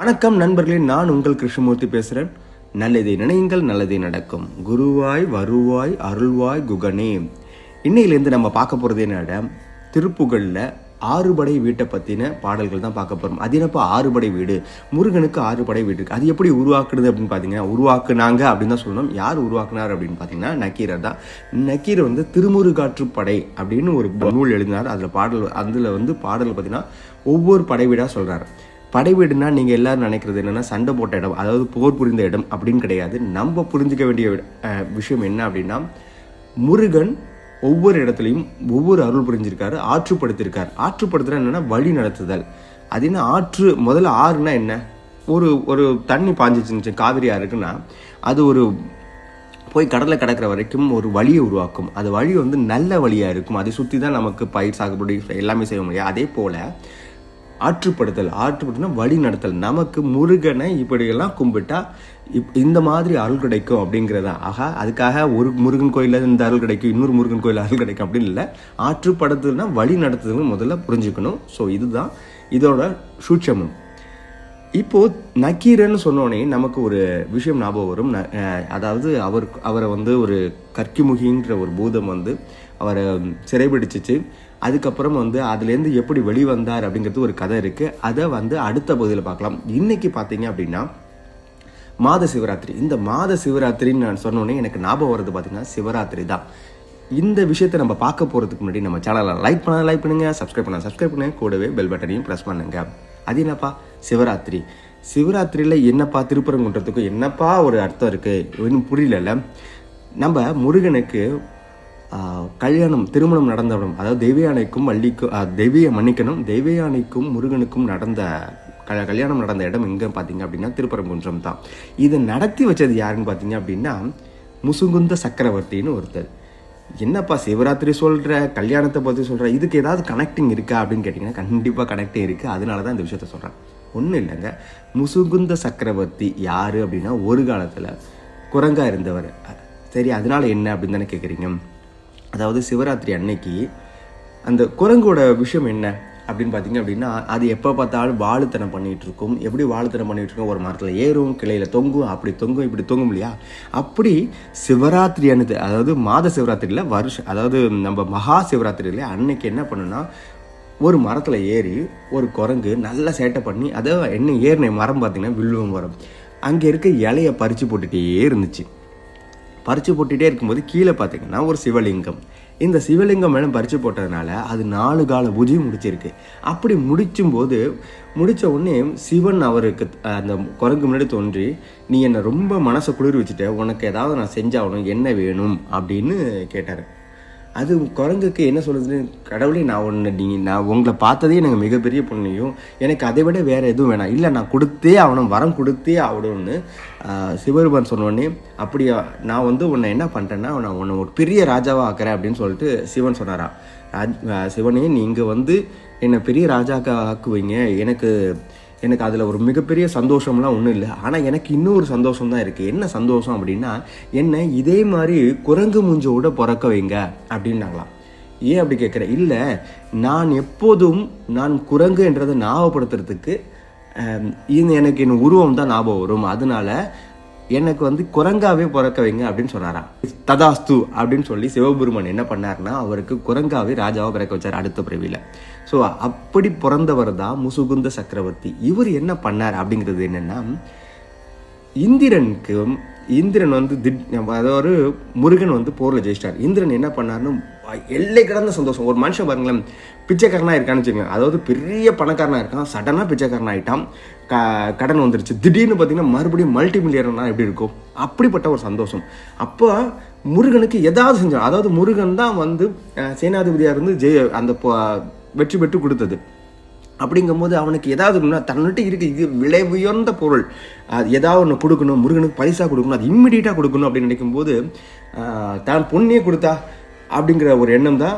வணக்கம் நண்பர்களே நான் உங்கள் கிருஷ்ணமூர்த்தி பேசுகிறேன் நல்லதை நினையுங்கள் நல்லதே நடக்கும். குருவாய் வருவாய் அருள்வாய் குகனே. இன்னையிலேருந்து நம்ம பார்க்க போகிறது என்னடா? திருப்புகழில் ஆறுபடை வீட்டை பற்றின பாடல்கள் தான் பார்க்க போகிறோம் அது என்னப்போ ஆறுபடை வீடு? முருகனுக்கு ஆறுபடை வீடு இருக்குது அது எப்படி உருவாக்குறது அப்படின்னு பார்த்தீங்கன்னா உருவாக்குனாங்க அப்படின்னு தான் சொல்லணும். யார் உருவாக்குனார் அப்படின்னு பார்த்தீங்கன்னா நக்கீரர் தான். நக்கீரர் வந்து திருமுருகாற்றுப்படை அப்படின்னு ஒரு நூல் எழுதினார். அதில் பாடல் அதில் வந்து பாடல் பார்த்தீங்கன்னா ஒவ்வொரு படை வீடாக சொல்கிறார் படைவீடுனா நீங்கள் எல்லோரும் நினைக்கிறது என்னென்னா சண்டை போட்ட இடம் அதாவது போர் புரிந்த இடம் அப்படின்னு கிடையாது. நம்ம புரிஞ்சுக்க வேண்டிய விஷயம் என்ன அப்படின்னா முருகன் ஒவ்வொரு இடத்துலையும் ஒவ்வொரு அருள் புரிஞ்சிருக்காரு ஆற்றுப்படுத்திருக்கார். ஆற்றுப்படுத்துகிற என்னென்னா வழி நடத்துதல். அது என்ன ஆற்று முதல்ல ஆறுனா என்ன? ஒரு ஒரு தண்ணி பாஞ்சிச்சு காவிரி ஆறுக்குன்னா அது ஒரு போய் கடலில் கிடக்கிற வரைக்கும் ஒரு வழியை உருவாக்கும். அது வழி வந்து நல்ல வழியாக இருக்கும். அதை சுற்றி தான் நமக்கு பயிர் சாகுபடி எல்லாமே செய்ய முடியும். அதே போல் ஆற்றுப்படுத்தல் ஆற்றுப்படுத்தினா வழி நடத்தல் நமக்கு முருகனை இப்படியெல்லாம் கும்பிட்டா இப் இந்த மாதிரி அருள் கிடைக்கும் அப்படிங்கிறதா. ஆகா அதுக்காக ஒரு முருகன் கோயிலில் இந்த அருள் கிடைக்கும் இன்னொரு முருகன் கோயில் அருள் கிடைக்கும் அப்படின்னு இல்லை. ஆற்றுப்படுத்துதல்னா வழி நடத்துதல்னு முதல்ல புரிஞ்சுக்கணும். ஸோ இதுதான் இதோட சூட்சமம். இப்போது நக்கீரன்னு சொன்னோடனே நமக்கு ஒரு விஷயம் ஞாபகம் வரும். ந- அதாவது அவர் அவரை வந்து ஒரு கற்கிமுகின்ற ஒரு பூதம் வந்து அவரை சிறைபிடிச்சிச்சு. அதுக்கப்புறம் வந்து அதுலேருந்து எப்படி வெளிவந்தார் அப்படிங்கிறது ஒரு கதை இருக்குது அதை வந்து அடுத்த பகுதியில் பார்க்கலாம். இன்றைக்கி பார்த்தீங்க அப்படின்னா மாத சிவராத்திரி இந்த மாத சிவராத்திரின்னு நான் சொன்னோன்னே எனக்கு ஞாபகம் வருது பார்த்தீங்கன்னா சிவராத்திரி தான். இந்த விஷயத்தை நம்ம பார்க்க போகிறதுக்கு முன்னாடி நம்ம சேனலை லைக் பண்ணால் லைக் பண்ணுங்கள் சப்ஸ்கிரைப் பண்ண சப்ஸ்கிரைப் பண்ணுங்கள் கூடவே பெல் பட்டனையும் ப்ரெஸ் பண்ணுங்க. அது என்னப்பா? சிவராத்திரி. சிவராத்திரியில் என்னப்பா திருப்பரங்குன்றதுக்கும் என்னப்பா ஒரு அர்த்தம் இருக்குது இன்னும் புரியலல்ல. நம்ம முருகனுக்கு கல்யாணம் திருமணம் நடந்தவிடம் அதாவது தெய்வயானைக்கும் வள்ளிக்கும் தெய்விய மன்னிக்கணும். தெய்வயானைக்கும் முருகனுக்கும் நடந்த க கல்யாணம் நடந்த இடம் எங்கே பார்த்தீங்க அப்படின்னா திருப்பரங்குன்றம் தான். இதை நடத்தி வச்சது யாருன்னு பார்த்தீங்க அப்படின்னா முசுகுந்த சக்கரவர்த்தின்னு ஒருத்தர். என்னப்பா சிவராத்திரி சொல்கிற கல்யாணத்தை பற்றி சொல்கிற இதுக்கு ஏதாவது கனெக்டிங் இருக்கா அப்படின்னு கேட்டிங்கன்னா கண்டிப்பாக கனெக்டிங் இருக்குது அதனால தான் இந்த விஷயத்த சொல்கிறேன் ஒன்றும் இல்லைங்க. முசுகுந்த சக்கரவர்த்தி யார் அப்படின்னா ஒரு காலத்தில் குரங்காக இருந்தவர். சரி அதனால் என்ன அப்படின்னு தானே கேட்குறீங்க அதாவது சிவராத்திரி அன்னைக்கு அந்த குரங்கோட விஷயம் என்ன அப்படின்னு பார்த்தீங்க அப்படின்னா அது எப்போ பார்த்தாலும் வாழுத்தனம் பண்ணிகிட்டு இருக்கும். எப்படி வாழுத்தனம் பண்ணிகிட்டு இருக்கும்? ஒரு மரத்தில் ஏறும் கிளையில தொங்கும் அப்படி தொங்கும் இப்படி தொங்கும் இல்லையா? அப்படி சிவராத்திரி அன்னைக்கு அதாவது மாத சிவராத்திரியில் வருஷம் அதாவது நம்ம மகா சிவராத்திரியில் அன்னைக்கு என்ன பண்ணுன்னா ஒரு மரத்தில் ஏறி ஒரு குரங்கு நல்லா சேட்டை பண்ணி அதை என்ன ஏறின மரம் பார்த்தீங்கன்னா வில்லுவ மரம். அங்கே இருக்க இலையை பறித்து போட்டுகிட்டே இருந்துச்சு. பறித்து போட்டுட்டே இருக்கும்போது கீழே பார்த்தீங்கன்னா ஒரு சிவலிங்கம். இந்த சிவலிங்கம் மேலே பறித்து போட்டதுனால அது நாலு கால பூஜையும் முடிச்சிருக்கு. அப்படி முடிச்சும் போது முடிச்ச உடனே சிவன் அவருக்கு அந்த குரங்கு முன்னாடி தோன்றி நீ என்னை ரொம்ப மனசை குளிர் வச்சுட்ட உனக்கு ஏதாவது நான் செஞ்சாகணும். என்ன வேணும்? அப்படின்னு கேட்டார். அது குரங்குக்கு என்ன சொல்லுதுன்னு கடவுளே நான் ஒன்று நீ நான் உங்களை பார்த்ததே எனக்கு மிகப்பெரிய புண்ணியம். எனக்கு அதை விட வேறு எதுவும் வேணாம். இல்லை நான் கொடுத்தே அவனை வரம் கொடுத்தே ஆகணும்னு ஆஹ், சிவபெருமான் சொன்னோடனே அப்படியா நான் வந்து உன்னை என்ன பண்ணுறேன்னா நான் உன்னை ஒரு பெரிய ராஜாவாக ஆக்குறேன் அப்படின்னு சொல்லிட்டு சிவன் சொன்னாராம் ராஜ் சிவனே நீங்கள் வந்து என்னை பெரிய ராஜாக்காக ஆக்குவீங்க. எனக்கு எனக்கு அதில் ஒரு மிகப்பெரிய சந்தோஷம்லாம் ஒன்றும் இல்லை. ஆனால் எனக்கு இன்னொரு சந்தோஷம் தான் இருக்குது என்ன சந்தோஷம் அப்படின்னா என்னை இதே மாதிரி குரங்கு மூஞ்சோட பிறக்க வைங்க அப்படின்னாங்களாம். ஏன் அப்படி கேட்குறேன் இல்லை நான் எப்போதும் நான் குரங்கு என்றதை ஞாபகப்படுத்துறதுக்கு இது எனக்கு என் உருவம் தான் ஞாபகம் வரும். அதனால எனக்கு வந்து குரங்காவே பிறக்க வைங்க அப்படின்னு சொன்னாராம். ததாஸ்து அப்படின்னு சொல்லி சிவபெருமான் என்ன பண்ணாருன்னா அவருக்கு குரங்காவே ராஜாவை பிறக்க வச்சார் அடுத்த பிறவியில். ஸோ அப்படி பிறந்தவர் தான் முசுகுந்த சக்கரவர்த்தி. இவர் என்ன பண்ணார் அப்படிங்கிறது என்னென்னா இந்திரனுக்கும் இந்திரன் வந்து திட் அதாவது முருகன் வந்து போரில் ஜெயிச்சிட்டார். இந்திரன் என்ன பண்ணாருன்னு எல்லை கிடந்த சந்தோஷம். ஒரு மனுஷன் பாருங்களேன் பிச்சைக்காரனாக இருக்கான்னு வச்சுக்கோங்க. அதாவது பெரிய பணக்காரனாக இருக்கான் சடனாக பிச்சைக்காரன் ஆகிட்டான் க கடன் வந்துருச்சு. திடீர்னு பார்த்தீங்கன்னா மறுபடியும் மல்டி மில்லியனா எப்படி இருக்கும்? அப்படிப்பட்ட ஒரு சந்தோஷம். அப்போ முருகனுக்கு ஏதாவது செஞ்சான். அதாவது முருகன் தான் வந்து சேனாதிபதியாக இருந்து ஜெய அந்த வெற்றி பெற்று கொடுத்தது. அப்படிங்கும்போது அவனுக்கு ஏதாவது ஒண்ணு தன்னிட்ட இருக்குது இது விலை உயர்ந்த பொருள். அது ஏதாவது ஒன்று கொடுக்கணும் முருகனுக்கு பரிசாக கொடுக்கணும் அது இம்மிடியட்டாக கொடுக்கணும் அப்படின்னு நினைக்கும்போது தான் பொண்ணையே கொடுத்தா அப்படிங்கிற ஒரு எண்ணம் தான்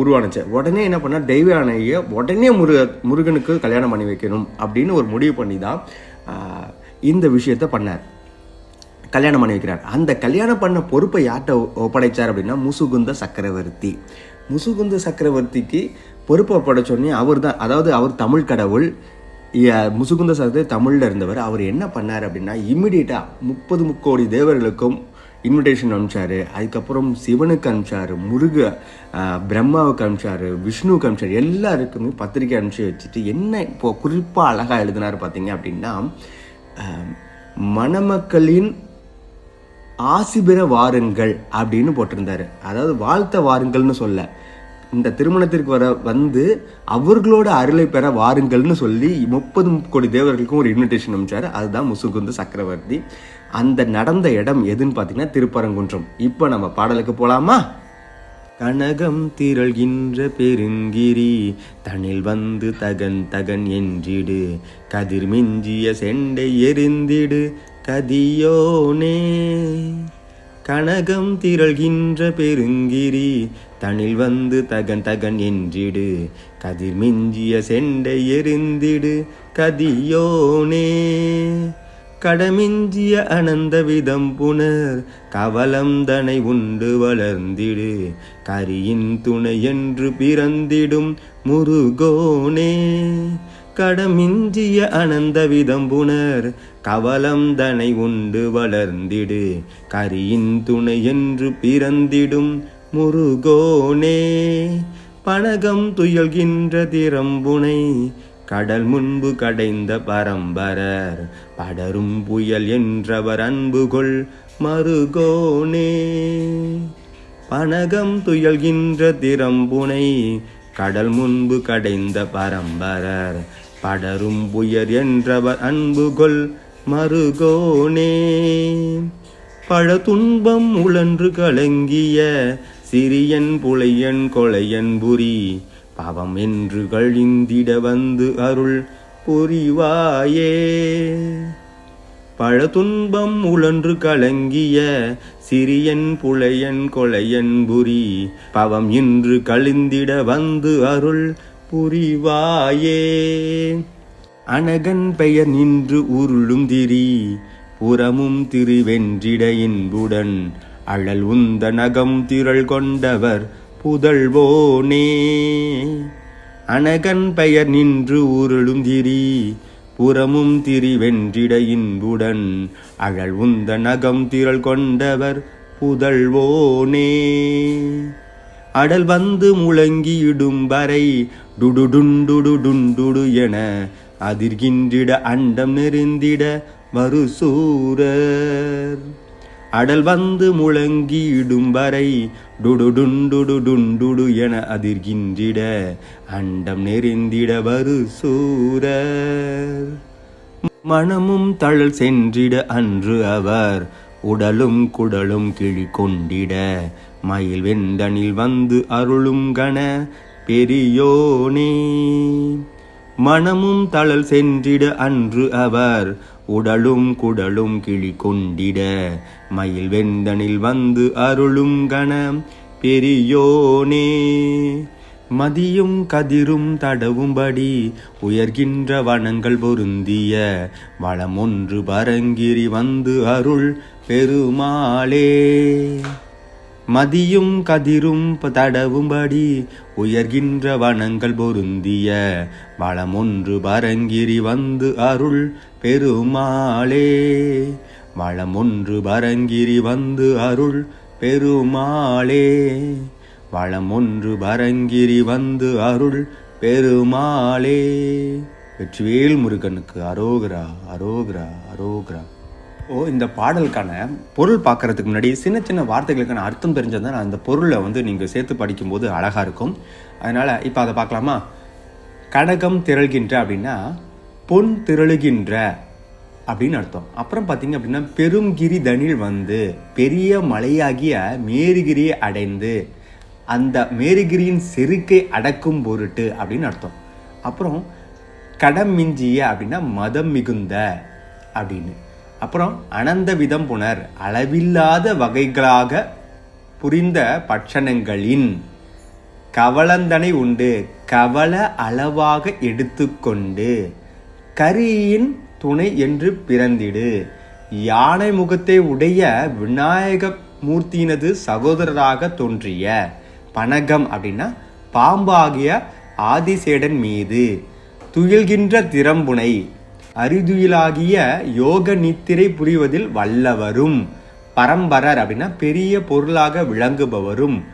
உருவானுச்சு. உடனே என்ன பண்ணா தெய்வ யானையை உடனே முருக முருகனுக்கு கல்யாணம் பண்ணி வைக்கணும் அப்படின்னு ஒரு முடிவு பண்ணி தான் இந்த விஷயத்த பண்ணார். கல்யாணம் பண்ணி வைக்கிறார். அந்த கல்யாணம் பண்ண பொறுப்பை யார்கிட்ட ஒ- ஒப்படைச்சார் அப்படின்னா முசுகுந்த சக்கரவர்த்தி. முசுகுந்த சக்கரவர்த்திக்கு பொறுப்பை ஒப்படைச்சோடனே அவர் தான் அதாவது அவர் தமிழ் கடவுள் முசுகுந்த சகோதரி தமிழில் இருந்தவர். அவர் என்ன பண்ணார் அப்படின்னா இம்மிடியட்டாக முப்பது முக்கோடி தேவர்களுக்கும் இன்விடேஷன் அனுப்பிச்சாரு. அதுக்கப்புறம் சிவனுக்கு அனுப்பிச்சாரு முருக பிரம்மாவுக்கு அனுப்பிச்சாரு விஷ்ணுவுக்கு அனுப்பிச்சாரு எல்லாருக்குமே பத்திரிக்கை அனுப்பிச்சு வச்சுட்டு என்ன இப்போ குறிப்பாக அழகாக எழுதினார் பார்த்தீங்க அப்படின்னா மணமக்களின் ஆசிபிர வாருங்கள் அப்படின்னு போட்டிருந்தாரு. அதாவது வாழ்த்த வாருங்கள்னு சொல்ல. இந்த திருமணத்திற்கு வர வந்து அவர்களோட அருளை பெற வாருங்கள்னு சொல்லி முப்பது கோடி தேவர்களுக்கும் ஒரு இன்விடேஷன் அமைச்சார் அதுதான் முசுகுந்து சக்கரவர்த்தி. அந்த நடந்த இடம் எதுன்னு பார்த்தீங்கன்னா திருப்பரங்குன்றம். இப்போ நம்ம பாடலுக்கு போகலாமா கனகம் திரள்கின்ற பெருங்கிரி தனில் வந்து தகன் தகன் என்றிடு. கதிர் மிஞ்சிய செண்டை எரிந்திடு கதியோனே. கனகம் திரள்கின்ற பெருங்கிரி தனில் வந்து தகன் தகன் என்றிடு. கதிர் மிஞ்சிய செண்டை எரிந்திடு கதியோனே. கடமிஞ்சிய அனந்த விதம் புனர் கவலம் தனை உண்டு வளர்ந்திடு. கரியின் துணை என்று பிறந்திடும் முருகோனே. கடமிஞ்சிய அனந்த விதம்புணர் கவலம் தனை உண்டு வளர்ந்திடு. கரியின் துணை என்று பிறந்திடும் முருகோனே. பனகம் துயல்கின்ற திறம்புனை கடல் முன்பு கடைந்த பரம்பரர். படரும் புயல் என்றவர் அன்பு கொள் மருகோனே. பனகம் துயல்கின்ற திறம்புனை கடல் முன்பு கடைந்த பரம்பரர். படரும் புயர் என்றவர் அன்புகொள் மறுகோனே. பழ துன்பம் உழன்று கலங்கிய சிறியன் புலையன் கொலையன் புரி பாவம் என்று கழிந்திட வந்து அருள் புரிவாயே. பழ துன்பம் உழன்று கலங்கிய சிறியன் புலையன் கொலையன் புரி பவம் இன்று கழிந்திட வந்து அருள் புரிவாயே. அனகன் பெயர் நின்று உருளும் திரி புறமும் திருவென்றிட இன்புடன் அழல் உந்த நகம் திரள் கொண்டவர் புதல்வோனே. அனகன் பெயர் நின்று உருளும் திரி புறமும் திரிவென்றிட இன்புடன் அழல் உந்த நகம் திரள் கொண்டவர் புதழ்வோனே அடல் வந்து முழங்கியிடும் வரை டுடுடுண்டுடுடுண்டுடு என அதிர்கின்றிட அண்டம் நெருந்திட வருசூரர் அடல் வந்து முழங்கிடும் வரை டுடுடுண்டுடுடுண்டுடு என அதிர்கின்றிட அண்டம் நெருந்திட வருசூரர் மனமும் தழல் சென்றிட அன்று அவர் உடலும் குடலும் கிழி கொண்டிட மயில் வெந்தனில் வந்து அருளும் கண பெரியோனே. மனமும் தளல் சென்றிட அன்று அவர் உடலும் குடலும் கிளி கொண்டிட மயில் வெந்தனில் வந்து அருளும் கண பெரியோனே. மதியும் கதிரும் தடவும்படி உயர்கின்ற வனங்கள் பொருந்திய. வளம் ஒன்று பரங்கிரி வந்து அருள் பெருமாளே. மதியும் கதிரும் தடவும்படி உயர்கின்ற வனங்கள் பொருந்திய வளம் ஒன்று பரங்கிரி வந்து அருள் பெருமாளே. வளம் ஒன்று பரங்கிரி வந்து அருள் பெருமாளே. வளம் ஒன்று பரங்கிரி வந்து அருள் பெருமாளே. வெற்றிவேல் முருகனுக்கு அரோகரா அரோகரா அரோகரா. ஓ இந்த பாடலுக்கான பொருள் பார்க்கறதுக்கு முன்னாடி சின்ன சின்ன வார்த்தைகளுக்கான அர்த்தம் தெரிஞ்சதான் நான் அந்த பொருளை வந்து நீங்கள் சேர்த்து படிக்கும்போது அழகாக இருக்கும். அதனால் இப்போ அதை பார்க்கலாமா? கடகம் திரள்கின்ற அப்படின்னா பொன் திரளுகின்ற அப்படின்னு அர்த்தம். அப்புறம் பார்த்தீங்க அப்படின்னா பெருங்கிரி தனில் வந்து பெரிய மலையாகிய மேருகிரியை அடைந்து அந்த மேருகிரியின் செருக்கை அடக்கும் பொருட்டு அப்படின்னு அர்த்தம். அப்புறம் கடம் மிஞ்சிய அப்படின்னா மதம் மிகுந்த அப்படின்னு. அப்புறம் அனந்த விதம் புனர் அளவில்லாத வகைகளாக புரிந்த பட்சணங்களின் கவலந்தனை உண்டு. கவல அளவாக எடுத்துக்கொண்டு கரியின் துணை என்று பிறந்திடு. யானை முகத்தை உடைய விநாயக மூர்த்தியினது சகோதரராக தோன்றிய பனகம் அப்படின்னா பாம்பாகிய ஆதிசேடன் மீது துயில்கின்ற திறம்புனை அறிதுயிலாகிய யோக நித்திரை புரிவதில் வல்லவரும். பரம்பரர் அப்படின்னா பெரிய பொருளாக விளங்குபவரும்.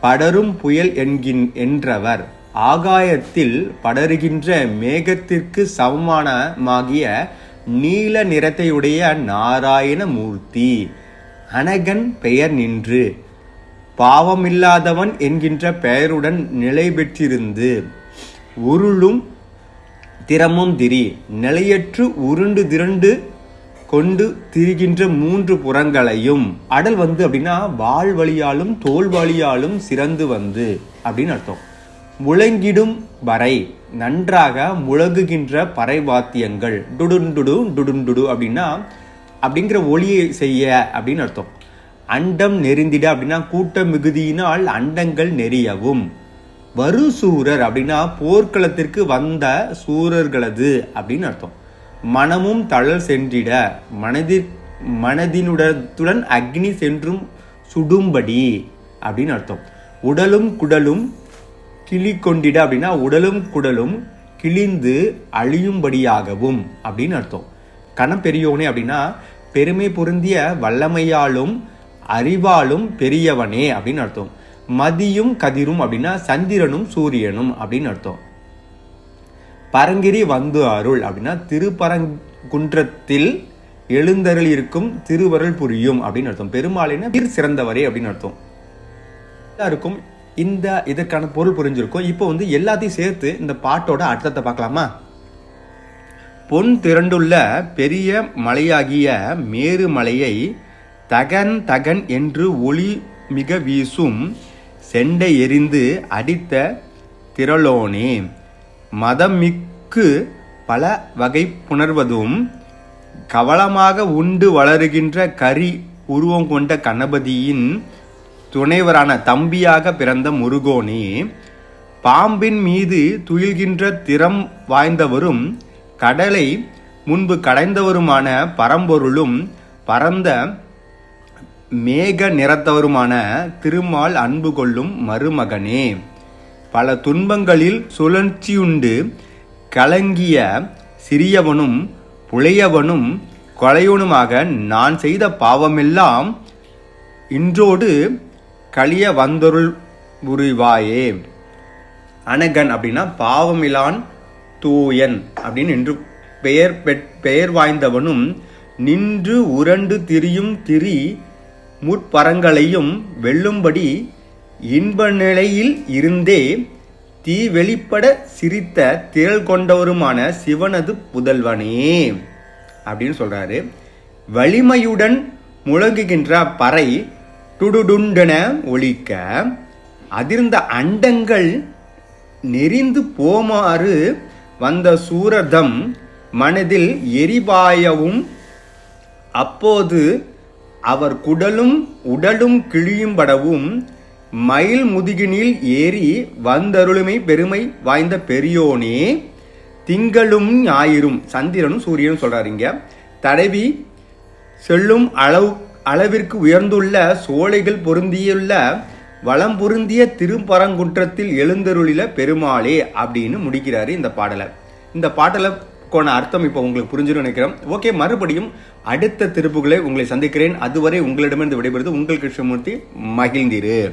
படரும் புயல் என்கின் என்றவர். ஆகாயத்தில் படருகின்ற மேகத்திற்கு சமமானமாகிய நீல நிறத்தையுடைய நாராயண மூர்த்தி. அனகன் பெயர் நின்று. பாவமில்லாதவன் என்கின்ற பெயருடன் நிலை பெற்றிருந்து உருளும் திறமும் திரி. நிலையற்று உருண்டு திரண்டு கொண்டு திரிகின்ற மூன்று புறங்களையும். அடல் வந்து அப்படின்னா வாள் வழியாலும் தோல் வழியாலும் சிறந்து வந்து அப்படின்னு அர்த்தம். முழங்கிடும் வரை நன்றாக முழங்குகின்ற பறை வாத்தியங்கள். டுடுண்டுடு டுடுண்டுடு அப்படின்னா அப்படிங்கிற ஒளியை செய்ய அப்படின்னு அர்த்தம். அண்டம் நெருந்திட அப்படின்னா கூட்ட மிகுதியினால் அண்டங்கள் நெறியவும். வரு சூரர் அப்படின்னா போர்க்களத்திற்கு வந்த சூரர்களது அப்படின்னு அர்த்தம். மனமும் தழல் சென்றிட மனதிற் மனதினுடத்துடன் அக்னி சென்றும் சுடும்படி அப்படின்னு அர்த்தம். உடலும் குடலும் கிளி கொண்டிட அப்படின்னா உடலும் குடலும் கிழிந்து அழியும்படியாகவும் அப்படின்னு அர்த்தம். கணம் பெரியோனே அப்படின்னா பெருமை பொருந்திய வல்லமையாலும் அறிவாலும் பெரியவனே அப்படின்னு அர்த்தம். மதியும் கதிரும் அப்படின்னா சந்திரனும் சூரியனும் அப்படின்னு அர்த்தம். பரங்கிரி வந்து அருள் அப்படின்னா திருப்பரங்குன்றத்தில் எழுந்தருள் இருக்கும் திருவருள் புரியும் அப்படின்னு அர்த்தம். பெருமாளின பீர் சிறந்தவரே அப்படின்னு அர்த்தம். எல்லாருக்கும் இந்த இதற்கான பொருள் புரிஞ்சிருக்கும். இப்போ வந்து எல்லாத்தையும் சேர்த்து இந்த பாட்டோட அர்த்தத்தை பார்க்கலாமா? பொன் திரண்டுள்ள பெரிய மலையாகிய மேரு மலையை தகன் தகன் என்று ஒளி மிக வீசும் செண்டை எரிந்து அடித்த திரளோனே மதமிக்கு பல வகை புணர்வதும் கவலமாக உண்டு வளருகின்ற கரி உருவம் கொண்ட கணபதியின் துணைவரான தம்பியாக பிறந்த முருகோனே பாம்பின் மீது துயில்கின்ற திறம் வாய்ந்தவரும் கடலை முன்பு கடைந்தவருமான பரம்பொருளும் பரந்த மேக நிறத்தவருமான திருமால் அன்பு கொள்ளும் மருமகனே. பல துன்பங்களில் சுழற்சியுண்டு கலங்கிய சிறியவனும் புலையவனும் கொலையவனுமாக நான் செய்த பாவமெல்லாம் இன்றோடு கழிய வந்தொருள் புரிவாயே. அனகன் அப்படின்னா பாவமிலான் தூயன் அப்படின்னு என்று பெயர் பெயர் வாய்ந்தவனும் நின்று உரண்டு திரியும் திரி முற்பரங்களையும் வெல்லும்படி இன்ப நிலையில் இருந்தே தீ வெளிப்பட சிரித்த திரள் கொண்டவருமான சிவனது புதல்வனே அப்படின்னு சொல்றாரு. வலிமையுடன் முழங்குகின்ற பறை டுடுடுண்டென ஒழிக்க அதிர்ந்த அண்டங்கள் நெறிந்து போமாறு வந்த சூரதம் மனதில் எரிபாயவும் அப்போது அவர் குடலும் உடலும் கிழியும்படவும் மயில் முதுகினில் ஏறி வந்தருளுமை பெருமை வாய்ந்த பெரியோனே திங்களும் ஞாயிறும் சந்திரனும் சூரியனும் சொல்றாரு தடவி செல்லும் அளவு அளவிற்கு உயர்ந்துள்ள சோலைகள் பொருந்தியுள்ள வளம் பொருந்திய திருப்பரங்குன்றத்தில் எழுந்தருளில பெருமாளே அப்படின்னு முடிக்கிறாரு இந்த பாடலை. இந்த பாடலை கோன அர்த்தம் இப்போ உங்களுக்கு புரிஞ்சுன்னு நினைக்கிறேன். ஓகே மறுபடியும் அடுத்த திருப்புகளை உங்களை சந்திக்கிறேன். அதுவரை உங்களிடமிருந்து விடைபெறுவது உங்கள் கிருஷ்ணமூர்த்தி. மகிழ்ந்திரு.